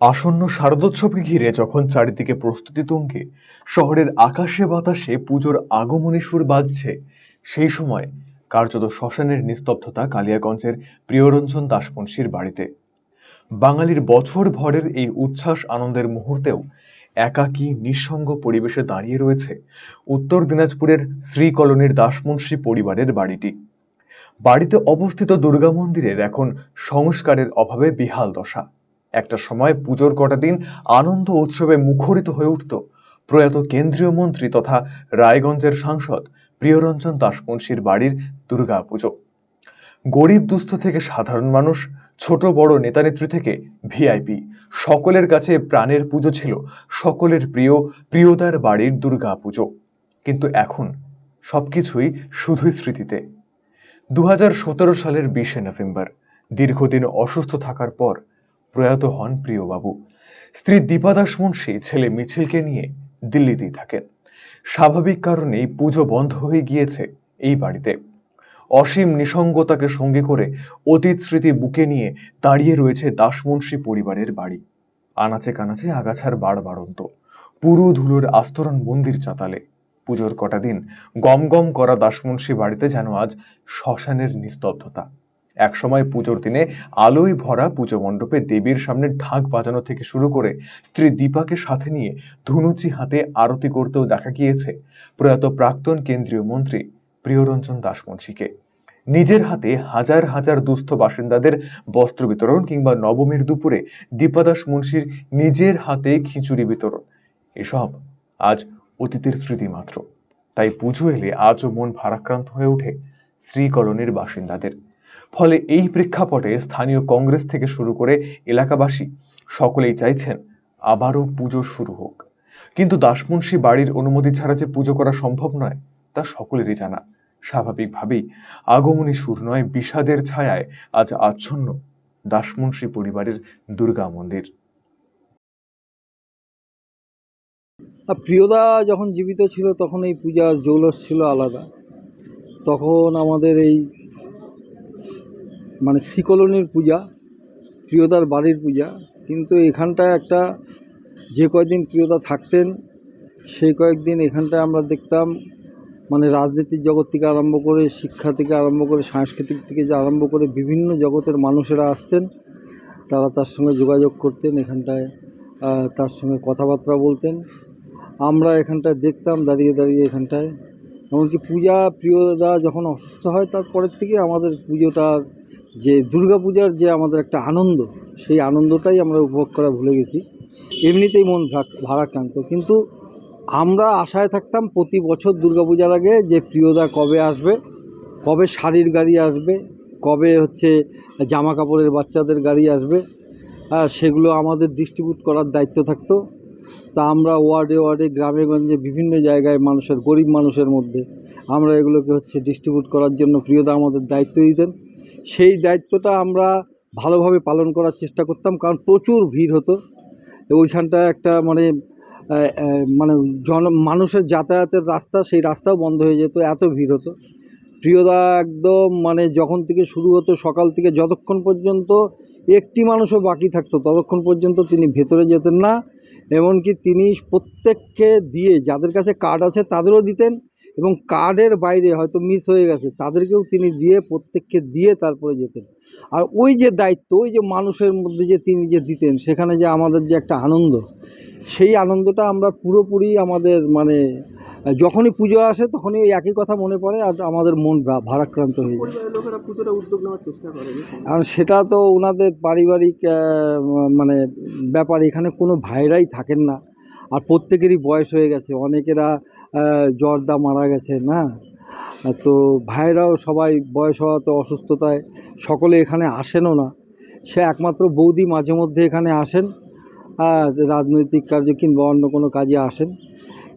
আসন্ন শারদোৎসবকে ঘিরে যখন চারিদিকে প্রস্তুতি তুঙ্গে, শহরের আকাশে বাতাসে পুজোর আগমনী সুর বাজছে, সেই সময় কার্যত শ্মশানের নিস্তব্ধতা কালিয়াগঞ্জের প্রিয়রঞ্জন দাসমুন্সির বাড়িতে। বাঙালির বছর ভরের এই উচ্ছ্বাস আনন্দের মুহূর্তেও একাকী নিঃসঙ্গ পরিবেশে দাঁড়িয়ে রয়েছে উত্তর দিনাজপুরের শ্রী কলোনির দাসমুন্সি পরিবারের বাড়িটি। বাড়িতে অবস্থিত দুর্গা মন্দিরের এখন সংস্কারের অভাবে বিহাল দশা। একটা সময় পুজোর কটা দিন আনন্দ উৎসবে মুখরিত হয়ে উঠত। প্রয়াত কেন্দ্রীয় মন্ত্রী তথা রায়গঞ্জের সাংসদ প্রিয়রঞ্জন দাসমুন্সির বাড়ির দুর্গা পুজো গরিব দুস্থ থেকে সাধারণ মানুষ, ছোট বড় নেতানেত্রী থেকে ভিআইপি। সকলের কাছে প্রাণের পুজো ছিল, সকলের প্রিয় প্রিয়দার বাড়ির দুর্গা পুজো কিন্তু এখন সবকিছুই শুধুই স্মৃতিতে। দু হাজার সতেরো সালের বিশে নভেম্বর, দীর্ঘদিন অসুস্থ থাকার পর প্রয়াত হন প্রিয়বাবু। স্ত্রী দীপা দাস মুন্সি ছেলে মিছিলকে নিয়ে দিল্লিতেই থাকেন। স্বাভাবিক কারণেই পুজো বন্ধ হয়ে গিয়েছে এই বাড়িতে। অসীম নিসঙ্গতাকে সঙ্গে করে অতীত স্মৃতি বুকে নিয়ে দাঁড়িয়ে রয়েছে দাসমুন্সি পরিবারের বাড়ি। আনাচে কানাচে আগাছার বাড় বাড়ন্ত। পুরু ধুলোর আস্তরণ মন্দির চাতালে। পুজোর কটা দিন গম গম করা দাসমুন্সি বাড়িতে যেন আজ শ্মশানের নিস্তব্ধতা। একসময় পুজোর দিনে আলোয় ভরা পুজো মণ্ডপে দেবীর সামনে ঢাক বাজানো থেকে শুরু করে স্ত্রী দীপাকে সাথে নিয়ে ধুনুচি হাতে আরতি করতেও দেখা গিয়েছে। প্রয়াত প্রাক্তন কেন্দ্রীয় মন্ত্রী প্রিয়রঞ্জন দাসমুন্সিকে নিজের হাতে হাজার হাজার দুস্থ বাসিন্দাদের বস্ত্র বিতরণ কিংবা নবমীর দুপুরে দীপাদাস মুন্সির নিজের হাতে খিচুড়ি বিতরণ। এসব আজ অতীতের স্মৃতি মাত্র। তাই পুজো এলে আজও মন ভারাক্রান্ত হয়ে ওঠে শ্রী কলোনির বাসিন্দাদের। ফলে এই প্রেক্ষাপটে স্থানীয় কংগ্রেস থেকে শুরু করে এলাকাবাসী সকলেই চাইছেন আবারও পুজো শুরু হোক। কিন্তু দাসমুন্সি বাড়ির অনুমতি ছাড়া যে পুজো করা সম্ভব নয়, তা সকলেরই জানা। স্বাভাবিকভাবেই আগমনী সুর নয়, বিষাদের ছায়ায় আজ আচ্ছন্ন দাসমুন্সি পরিবারের দুর্গা মন্দির। প্রিয়দা যখন জীবিত ছিল তখন এই পূজার জৌলস ছিল আলাদা। তখন আমাদের এই মানে শ্রীকলোনির পূজা প্রিয়দার বাড়ির পূজা, কিন্তু এখানটায় একটা যে কয়েকদিন প্রিয়দা থাকতেন, সেই কয়েকদিন এখানটায় আমরা দেখতাম মানে রাজনীতির জগৎ থেকে আরম্ভ করে শিক্ষা থেকে আরম্ভ করে সাংস্কৃতিক থেকে যে আরম্ভ করে বিভিন্ন জগতের মানুষেরা আসতেন তারা তার সঙ্গে যোগাযোগ করতেন, এখানটায় তার সঙ্গে কথাবার্তা বলতেন। আমরা এখানটায় দেখতাম, দাঁড়িয়ে দাঁড়িয়ে এখানটায়। এমনকি পূজা প্রিয়দা যখন অসুস্থ হয় তারপরের থেকে আমাদের পুজোটার যে দুর্গা পূজার যে আমাদের একটা আনন্দ, সেই আনন্দটাই আমরা উপভোগ করা ভুলে গেছি। এমনিতেই মন ভারাক্রান্ত। কিন্তু আমরা আশায় থাকতাম প্রতি বছর দুর্গাপূজার আগে যে প্রিয়দা কবে আসবে, কবে শাড়ির গাড়ি আসবে, কবে হচ্ছে জামা কাপড়ের বাচ্চাদের গাড়ি আসবে সেগুলো আমাদের ডিস্ট্রিবিউট করার দায়িত্ব থাকতো। তা আমরা ওয়ার্ডে ওয়ার্ডে, গ্রামে গঞ্জে বিভিন্ন জায়গায় মানুষের, গরিব মানুষের মধ্যে আমরা এগুলোকে হচ্ছে ডিস্ট্রিবিউট করার জন্য প্রিয়দা আমাদের দায়িত্ব দিতেন। সেই দায়িত্বটা আমরা ভালোভাবে পালন করার চেষ্টা করতাম, কারণ প্রচুর ভিড় হতো। ওইখানটায় একটা মানে মানে জন, মানুষের যাতায়াতের রাস্তা, সেই রাস্তাও বন্ধ হয়ে যেত, এত ভিড় হতো। প্রিয়দা একদম মানে যখন থেকে শুরু হতো, সকাল থেকে যতক্ষণ পর্যন্ত একটি মানুষও বাকি থাকতো, ততক্ষণ পর্যন্ত তিনি ভেতরে যেতেন না। এমনকি তিনি প্রত্যেককে দিয়ে, যাদের কাছে কার্ড আছে, তাদেরও দিতেন। এবং কার্ডের বাইরে হয়তো মিস হয়ে গেছে তাদেরকেও তিনি দিয়ে প্রত্যেককে দিয়ে তারপরে যেতেন। আর ওই যে দায়িত্ব ওই যে মানুষের মধ্যে যে তিনি যে দিতেন সেখানে যে আমাদের যে একটা আনন্দ সেই আনন্দটা আমরা পুরোপুরি আমাদের মানে যখনই পুজো আসে তখনই ওই একই কথা মনে পড়ে আর আমাদের মন ভারাক্রান্ত হয়ে যায়। পরিবারের লোকেরা পুজোটা উদ্যোগ নেওয়ার চেষ্টা করে আর সেটা তো ওনাদের পারিবারিক মানে ব্যাপার এখানে কোনো ভাইরাই থাকেন না। আর প্রত্যেকেরই বয়স হয়ে গেছে, অনেকেরা জর্দা মারা গেছে, না? তো ভাইরাও সবাই বয়স হওয়াতে অসুস্থতায় সকলে এখানে আসেনও না। সে একমাত্র বৌদি মাঝে মধ্যে এখানে আসেন রাজনৈতিক কার্য কিংবা অন্য কোনো কাজে আসেন।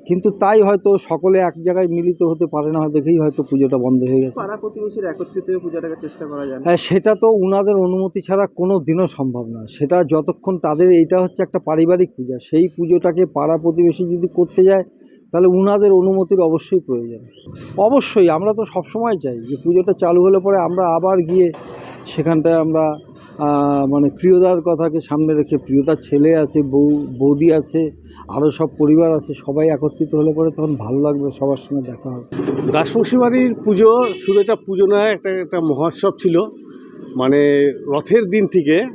কিন্তু তাই হয়তো সকলে এক জায়গায় মিলিত হতে পারে না দেখেই হয়তো পুজোটা বন্ধ হয়ে গেছে। পাড়া প্রতিবেশীর একত্রিত হয়ে পূজাটাকে চেষ্টা করা যায় হ্যাঁ সেটা তো উনাদের অনুমতি ছাড়া কোনো দিনও সম্ভব না সেটা যতক্ষণ তাদের এইটা হচ্ছে একটা পারিবারিক পূজা সেই পুজোটাকে পাড়া প্রতিবেশী যদি করতে যায় তাহলে উনাদের অনুমতির অবশ্যই প্রয়োজন। অবশ্যই আমরা তো সবসময় চাই যে পুজোটা চালু হলে পরে আমরা আবার গিয়ে সেখানটায় আমরা মানে প্রিয়দার কথাকে সামনে রেখে প্রিয়দার ছেলে আছে, বউ, বৌদি আছে আরও সব পরিবার আছে, সবাই একত্রিত হলে পরে তখন ভালো লাগবে, সবার সঙ্গে দেখা হবে। দাসমুন্সি বাড়ির পুজো শুধু একটা পুজো নয় একটা একটা মহোৎসব ছিল। মানে রথের দিন থেকে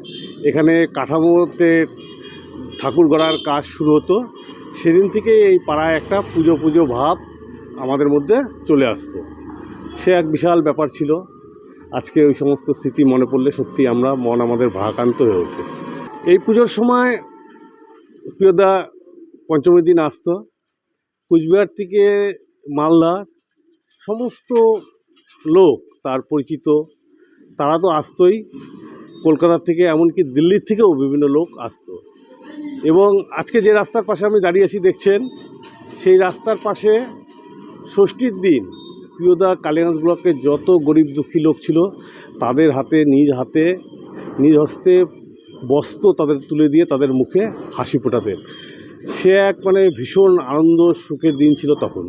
এখানে কাঠামোতে ঠাকুর গড়ার কাজ শুরু হতো। সেদিন থেকে এই পাড়ায় একটা পুজো পুজো ভাব আমাদের মধ্যে চলে আসতো। সে এক বিশাল ব্যাপার ছিল। আজকে ওই সমস্ত স্মৃতি মনে পড়লে সত্যি আমরা মন আমাদের ভারাক্রান্ত হয়ে ওঠে। এই পুজোর সময় প্রিয়দা পঞ্চমীর দিন আসতো। কুচবিহার থেকে মালদা সমস্ত লোক তার পরিচিত, তারা তো আসতোই। কলকাতা থেকে এমনকি দিল্লির থেকেও বিভিন্ন লোক আসতো। এবং আজকে যে রাস্তার পাশে আমি দাঁড়িয়ে আছি দেখছেন, সেই রাস্তার পাশে ষষ্ঠীর দিন প্রিয়দা কালীগঞ্জ ব্লকে যত গরিব দুঃখী লোক ছিল, তাদের হাতে, নিজ হাতে, নিজ হস্তে বস্ত্র তাদের তুলে দিয়ে তাদের মুখে হাসি ফোটাতেন সে এক মানে ভীষণ আনন্দ, সুখের দিন ছিল তখন।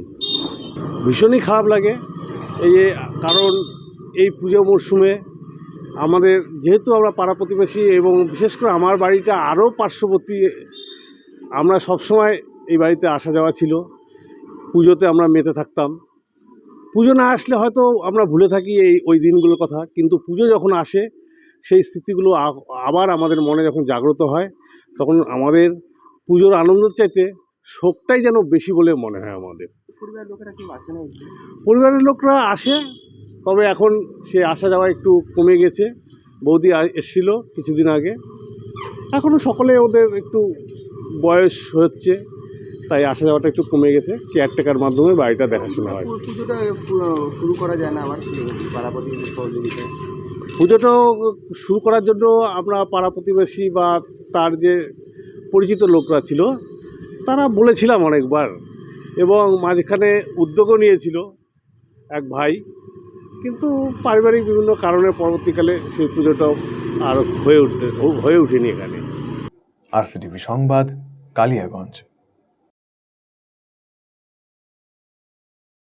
ভীষণই খারাপ লাগে। এই কারণ এই পুজো মরশুমে আমাদের, যেহেতু আমরা পাড়া প্রতিবেশী এবং বিশেষ করে আমার বাড়িটা আরও পার্শ্ববর্তী, আমরা সবসময় এই বাড়িতে আসা যাওয়া ছিল। পুজোতে আমরা মেতে থাকতাম। পুজো না আসলে হয়তো আমরা ভুলে থাকি এই ওই দিনগুলোর কথা। কিন্তু পুজো যখন আসে সেই স্মৃতিগুলো আবার আমাদের মনে যখন জাগ্রত হয় তখন আমাদের পুজোর আনন্দের চাইতে শোকটাই যেন বেশি বলে মনে হয় আমাদের। পরিবারের লোকেরা আসে না এখানে? পরিবারের লোকরা আসে তবে এখন সে আসা যাওয়া একটু কমে গেছে। বৌদি এসছিল কিছুদিন আগে। এখনও সকলে ওদের একটু বয়স হচ্ছে। তাই আসা যাওয়াটা একটু কমে গেছে। কেয়ারটেকার মাধ্যমে বাড়িটা দেখাশোনা হয়। পুজোটা শুরু করা যায় না আবার পাড়া প্রতিবেশী পুজোটাও শুরু করার জন্য আমরা পাড়া প্রতিবেশী বা তার যে পরিচিত লোকরা ছিল তারা বলেছিলাম অনেকবার এবং মাঝখানে উদ্যোগও নিয়েছিল এক ভাই। কিন্তু পারিবারিক বিভিন্ন কারণে পরবর্তীকালে সেই পুজোটাও আর হয়ে উঠতে হয়ে ওঠেনি এখানে। আরসিটিভি সংবাদ কালিয়াগঞ্জ।